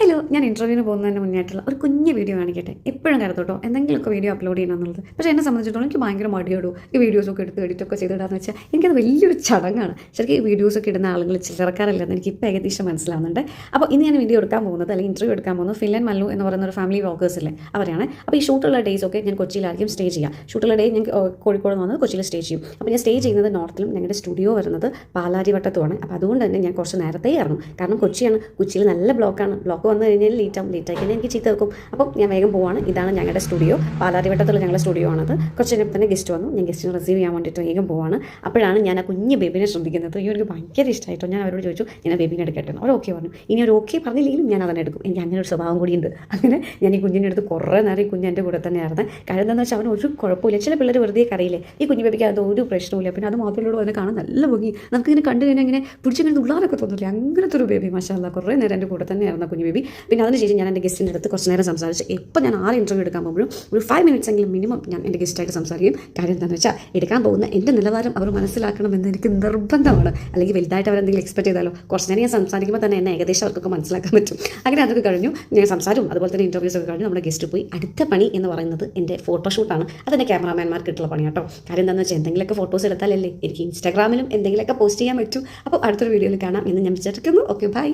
Hello ഞാൻ ഇന്റർവ്യൂവിന് പോകുന്നതിന് മുന്നായിട്ടുള്ള ഒരു കുഞ്ഞ് വീഡിയോ കാണിക്കട്ടെ? എപ്പോഴും കരുതോട്ടോ. എന്തെങ്കിലുമൊക്കെ വീഡിയോ അപ്ലോഡ് ചെയ്യണം എന്നുള്ളത് പക്ഷേ എന്നെ സംബന്ധിച്ചിടത്തോളം എനിക്ക് ഭയങ്കര മടിയോടും ഈ വീഡിയോസൊക്കെ എടുത്ത് എഡിറ്റൊക്കെ ചെയ്തിടാന്ന് വെച്ചാൽ എനിക്കത് വലിയൊരു ചടങ്ങാണ്. ശരിക്കും ഈ വീഡിയോസൊക്കെ ഇടുന്ന ആളുകൾ ചില്ലറക്കാരല്ലെന്ന് എനിക്ക് ഇപ്പോൾ ഏകദേശം മനസ്സിലാവുന്നുണ്ട്. അപ്പോൾ ഇന്ന് ഞാൻ വീഡിയോ എടുക്കാൻ പോകുന്നത് അല്ലെങ്കിൽ ഇന്റർവ്യൂ എടുക്കാൻ പോകുന്നത് ഫില്ലൻ മല്ലു എന്ന് പറയുന്ന ഒരു ഫാമിലി വ്ളോഗേഴ്സ് ഇല്ലേ അവരാണ് അപ്പോൾ ഈ ഷൂട്ടുള്ള ഡേയ്സ് ഒക്കെ ഞാൻ കൊച്ചിയിലായിരിക്കും സ്റ്റേ ചെയ്യുക. ഷൂട്ടുള്ള ഡേ ഞാൻ കോഴിക്കോട് നിന്ന് കൊച്ചിയിൽ സ്റ്റേ ചെയ്യും. അപ്പോൾ ഞാൻ സ്റ്റേ ചെയ്യുന്നത് നോർത്തിലും ഞങ്ങളുടെ സ്റ്റുഡിയോ വരുന്നത് പാലാരിവട്ടത്തുമാണ്. അപ്പോൾ അതുകൊണ്ട് തന്നെ ഞാൻ കുറച്ച് നേരത്തെ ഇറങ്ങും. കാരണം കൊച്ചിയാണ്. കൊച്ചിയിൽ നല്ല ബ്ലോക്കാണ് ബ്ലോക്ക് വന്നു കഴിഞ്ഞാൽ ലീറ്റം ആവും ലേറ്റ് ആയി കഴിഞ്ഞാൽ എനിക്ക് ചീത്ത വെക്കും അപ്പം ഞാൻ വേഗം പോവാണ്. ഇതാണ് ഞങ്ങളുടെ സ്റ്റുഡിയോ പാലാരിവട്ടത്തുള്ള ഞങ്ങളുടെ സ്റ്റുഡിയോ ആണത്. കുറച്ച് കഴിഞ്ഞപ്പോൾ തന്നെ ഗസ്റ്റ് വന്നു. ഞാൻ ഗസ്റ്റിനെ റിസീവ് ചെയ്യാൻ വേണ്ടിയിട്ട് വേഗം പോവാണ്. അപ്പോഴാണ് ഞാൻ ആ കുഞ്ഞ് ബേബിനെ ശ്രദ്ധിക്കുന്നത്. ഈ എനിക്ക് ഭയങ്കര ഇഷ്ടമായിട്ടോ ഞാൻ അവരോട് ചോദിച്ചു ഞാൻ ബേബിനെ എടുക്കട്ടെ. അവർ ഓക്കെ പറഞ്ഞു. ഇനി ഒരു ഓക്കെ പറഞ്ഞില്ലെങ്കിലും ഞാൻ അതന്നെ എടുക്കും. എനിക്ക് അങ്ങനെ ഒരു സ്വഭാവം കൂടിയുണ്ട്. അങ്ങനെ ഞാൻ ഈ കുഞ്ഞിന്റെ അടുത്ത് കുറേ നേരം ഈ കുഞ്ഞ് എന്റെ കൂടെ തന്നെയായിരുന്നു കാര്യം എന്താണെന്ന് വെച്ചാൽ അവന് ഒരു കുഴപ്പമില്ല. ചില പിള്ളേർ വെറുതെ കറിയില്ലേ ഈ കുഞ്ഞു ബേബിക്ക് അത് ഒരു പ്രശ്നമില്ല പിന്നെ അത് മാത്രമുള്ളൂ അതിനെ കാണാൻ നല്ല ഭംഗി. നമുക്കിങ്ങനെ കണ്ടു കഴിഞ്ഞാൽ ഇങ്ങനെ പിടിച്ചിങ്ങനെ ഉള്ളാറൊക്കെ തോന്നില്ല? അങ്ങനത്തെ ഒരു ബേബി മഷാല്ല കുറേ നേരം എന്റെ കൂടെ തന്നെയായിരുന്നു കുഞ്ഞു ബേബി പിന്നെ അതിനുശേഷം ഞാൻ എന്റെ ഗസ്റ്റിന്റെ അടുത്ത് കുറച്ച് നേരം സംസാരിച്ച് എപ്പോൾ ഞാൻ ആറ് ഇന്റർവ്യൂ എടുക്കാൻ പോകുമ്പോഴും ഒരു ഫൈവ് മിനിറ്റ്സ് എങ്കിലും മിനിമം ഞാൻ എന്റെ ഗസ്റ്റായിട്ട് സംസാരിക്കും. കാര്യം എന്താണെന്ന് വെച്ചാൽ എടുക്കാൻ പോകുന്ന എന്റെ നിലവാരം അവർ മനസ്സിലാക്കണമെന്ന് എനിക്ക് നിർബന്ധമാണ്. അല്ലെങ്കിൽ വലുതായിട്ട് അവരെന്തെങ്കിലും എക്സ്പെക്ട് ചെയ്താലോ. കുറച്ച് നേരം ഞാൻ സംസാരിക്കുമ്പോൾ തന്നെ എന്നെ ഏകദേശം അവർക്കൊക്കെ മനസ്സിലാക്കാൻ പറ്റും. അങ്ങനെ അതൊക്കെ കഴിഞ്ഞു. ഞാൻ സംസാരവും അതുപോലെ തന്നെ ഇന്റർവ്യൂസ് ഒക്കെ കഴിഞ്ഞു. നമ്മുടെ ഗസ്റ്റ് പോയി. അടുത്ത പണി എന്ന് പറയുന്നത് എന്റെ ഫോട്ടോഷൂട്ടാണ് അതെന്റെ ക്യാമറാമാൻമാർക്ക് ഇട്ടുള്ള പണി കേട്ടോ കാര്യം എന്താണെന്ന് വെച്ചാൽ എന്തെങ്കിലുമൊക്കെ ഫോട്ടോസ് എടുത്താലല്ലേ എനിക്ക് ഇൻസ്റ്റാഗ്രാമിലും എന്തെങ്കിലുമൊക്കെ പോസ്റ്റ് ചെയ്യാൻ പറ്റും. അപ്പോൾ അടുത്തൊരു വീഡിയോയിൽ കാണാം എന്ന് ഞാൻ വിചാരിക്കുന്നു. Okay bye